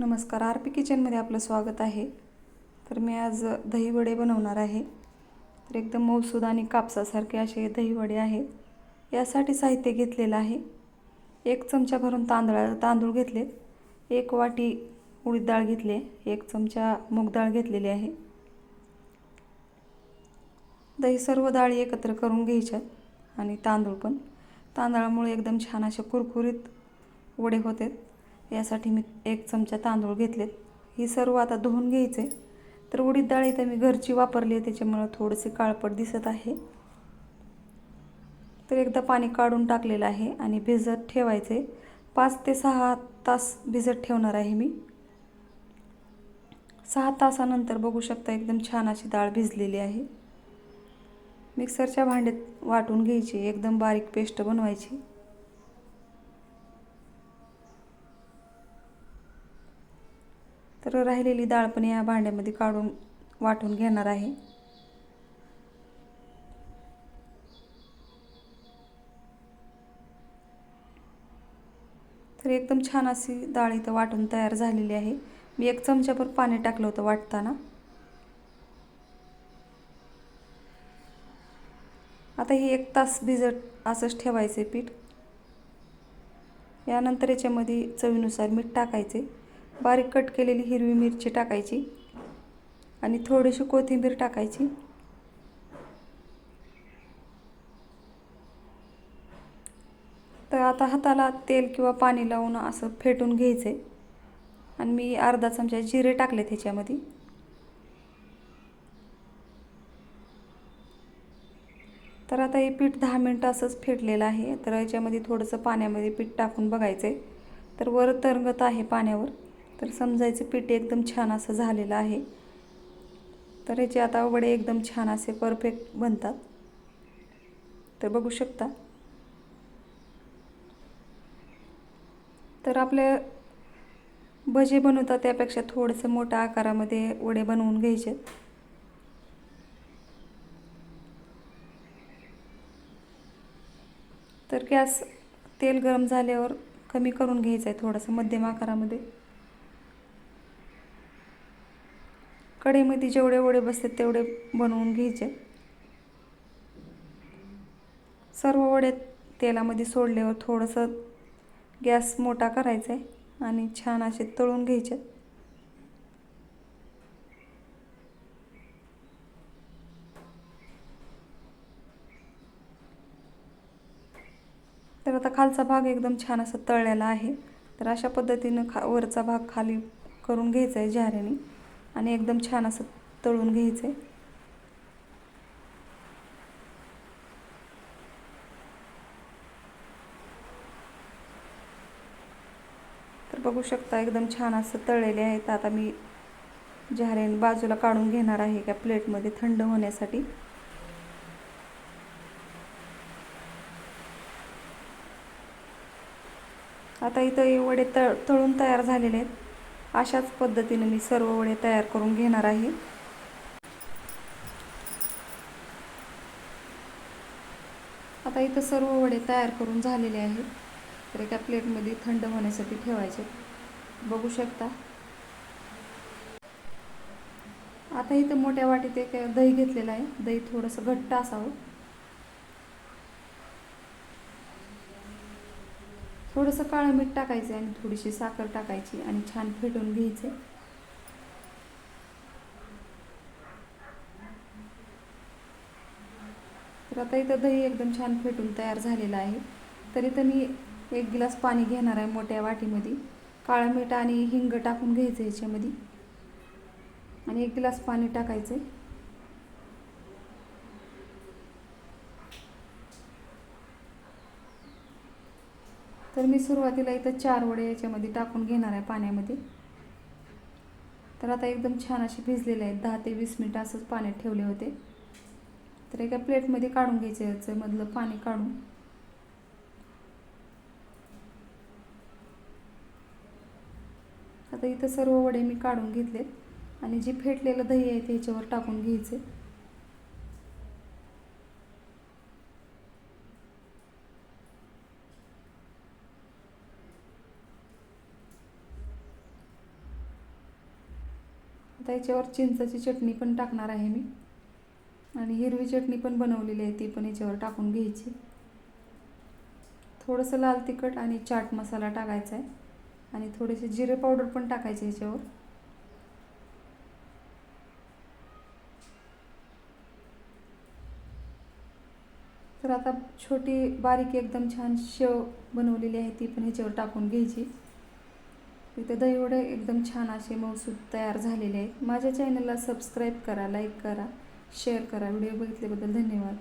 नमस्कार R P किचनमध्ये आपलं स्वागत आहे. तर मी आज दहीवडे बनवणार आहे. तर एकदम मौसूद आणि कापसासारखे असे दहीवडे आहेत. यासाठी साहित्य घेतलेलं आहे. एक चमचा भरून तांदळा तांदूळ घेतले. एक वाटी उडीद डाळ घेतली. एक चमचा मूग डाळ घेतलेली आहे. दही सर्व डाळी एकत्र करून घ्यायच्यात आणि तांदूळ पण. तांदळामुळे एकदम छान असे कुरकुरीत वडे होते यासाठी मी एक चमचा तांदूळ घेतलेत ही सर्व आता धुवून घ्यायचे. तर उडीद डाळ इथं मी घरची वापरली आहे त्याच्यामुळं थोडेसे काळपट दिसत आहे. तर एकदा पाणी काढून टाकलेलं आहे आणि भिजत ठेवायचे. पाच ते सहा तास भिजत ठेवणार आहे मी. सहा तासानंतर बघू शकता एकदम छान अशी डाळ भिजलेली आहे. मिक्सरच्या भांड्यात वाटून घ्यायची एकदम बारीक पेस्ट बनवायची. तर राहिलेली डाळ पण या भांड्यामध्ये काढून वाटून घेणार आहे. तर एकदम छान अशी डाळ इथं वाटून तयार झालेली आहे. मी एक चमच्याभर पाणी टाकलं होतं वाटताना. आता ही एक तास भिजत असंच ठेवायचे पीठ. यानंतर याच्यामध्ये चवीनुसार मीठ टाकायचे. बारीक कट केलेली हिरवी मिरची टाकायची आणि थोडीशी कोथिंबीर टाकायची. तर आता हाताला तेल किंवा पाणी लावून असं फेटून घ्यायचे आणि मी अर्धा चमचा जिरे टाकले त्याच्यामध्ये. तर आता हे पीठ दहा मिनटं असंच फेटलेलं आहे. तर याच्यामध्ये थोडंसं पाण्यामध्ये पीठ टाकून बघायचं आहे तर वर तरंगत आहे पाण्यावर. तर समजायचं पीठ एकदम छान असं झालेलं आहे. तर याचे आता वडे एकदम छान असे परफेक्ट बनतात. तर बघू शकता. तर आपल्या भजे बनवतात त्यापेक्षा थोडंसं मोठ्या आकारामध्ये वडे बनवून घ्यायचे. तर गॅस तेल गरम झाल्यावर कमी करून घ्यायचं आहे थोडंसं मध्यम आकारामध्ये. कढईमध्ये जेवढे वडे बसतात तेवढे बनवून घ्यायचे. सर्व वडे तेलामध्ये सोडल्यावर थोडंसं गॅस मोठा करायचा आहे आणि छान असे तळून घ्यायचे. तर आता खालचा भाग एकदम छान असा तळलेला आहे. तर अशा पद्धतीनं खा वरचा भाग खाली करून घ्यायचा आहे झाऱ्याने आणि एकदम छान असं तळून घ्यायचं आहे तर बघू शकता एकदम छान असं तळलेले आहेत. आता मी झाऱ्याने बाजूला काढून घेणार आहे का प्लेटमध्ये थंड होण्यासाठी. आता इथं वडे तळ तळून तयार झालेले आहेत. अशाच पद्धतीने मी सर्व वडे तयार करून घेणार आहे. आता इथं सर्व वडे तयार करून झालेले आहेत. तर एका प्लेटमध्ये थंड होण्यासाठी ठेवायचे. बघू शकता. आता इथं मोठ्या वाटीत एक दही घेतलेलं आहे. दही थोडंसं घट्ट असावं. थोडंसं काळं मीठ टाकायचं आणि थोडीशी साखर टाकायची आणि छान फेटून घ्यायचं. तर आता इथं दही एकदम छान फेटून तयार झालेलं आहे. तरी तर मी एक गिलास पाणी घेणार आहे मोठ्या वाटीमध्ये. काळं मीठ आणि हिंग टाकून घ्यायचं ह्याच्यामध्ये आणि एक गिलास पाणी टाकायचं. तर मी सुरुवातीला इथं चार वडे याच्यामध्ये टाकून घेणार आहे पाण्यामध्ये. तर आता एकदम छान असे भिजलेले आहेत दहा ते वीस मिनटं असंच पाण्यात ठेवले होते. तर एका प्लेटमध्ये काढून घ्यायचे याचं मधलं पाणी काढून. आता इथं सर्व वडे मी काढून घेतलेत आणि जे फेटलेलं दही आहे ते ह्याच्यावर टाकून घ्यायचे. आता याच्यावर चिंचाची चटणी पण टाकणार आहे मी. आणि हिरवी चटणी पण बनवलेली आहे ती पण याच्यावर टाकून घ्यायची. थोडंसं लाल तिखट आणि चाट मसाला टाकायचा आहे. आणि थोडेसे जिरे पावडर पण टाकायचे याच्यावर. तर आता छोटी बारीक एकदम छान शेव बनवलेली आहे ती पण ह्याच्यावर टाकून घ्यायची. इथे दहीवडे एकदम छान असे मऊसूद तयार झालेले आहेत. माझ्या चॅनलला सबस्क्राईब करा लाईक करा शेअर करा. व्हिडिओ बघितल्याबद्दल धन्यवाद.